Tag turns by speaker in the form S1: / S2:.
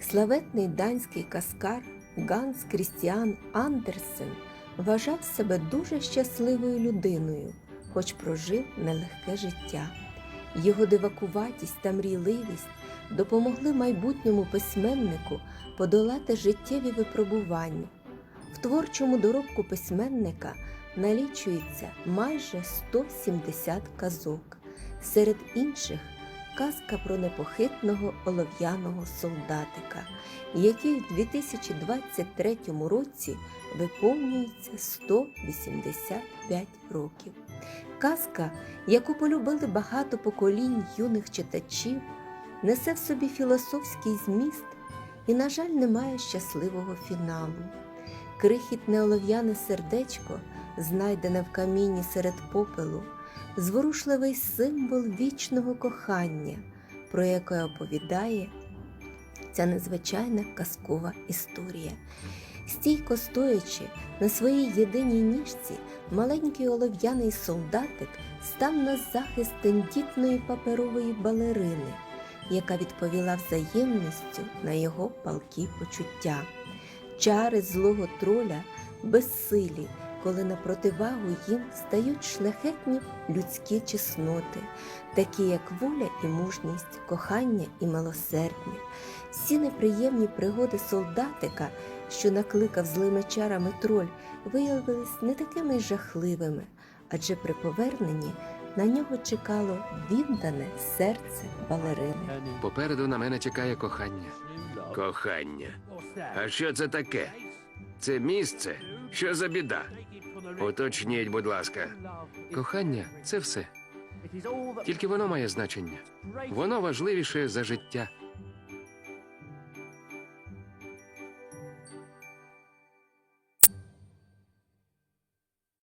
S1: Славетний данський каскар Ганс Крістіан Андерсен вважав себе дуже щасливою людиною, хоч прожив нелегке життя. Його дивакуватість та мрійливість допомогли майбутньому письменнику подолати життєві випробування. В творчому доробку письменника налічується майже 170 казок. Серед інших казка про непохитного олов'яного солдатика, який в 2023 році виповнюється 185 років. Казка, яку полюбили багато поколінь юних читачів, несе в собі філософський зміст і, на жаль, не має щасливого фіналу. Крихітне олов'яне сердечко, знайдене в камінні серед попелу, зворушливий символ вічного кохання, про яке оповідає ця незвичайна казкова історія. Стійко стоячи на своїй єдиній ніжці, маленький олов'яний солдатик став на захист тендітної паперової балерини, яка відповіла взаємністю на його палкі почуття. Чари злого троля безсилі, коли на противагу їм стають шляхетні людські чесноти, такі як воля і мужність, кохання і милосердя. Всі неприємні пригоди солдатика, що накликав злими чарами троль, виявились не такими й жахливими, адже при поверненні на нього чекало віддане серце балерини.
S2: Попереду на мене чекає кохання.
S3: Кохання. А що це таке? Це місце? Що за біда? Уточніть, будь ласка.
S2: Кохання це все. Тільки воно має значення. Воно важливіше за життя.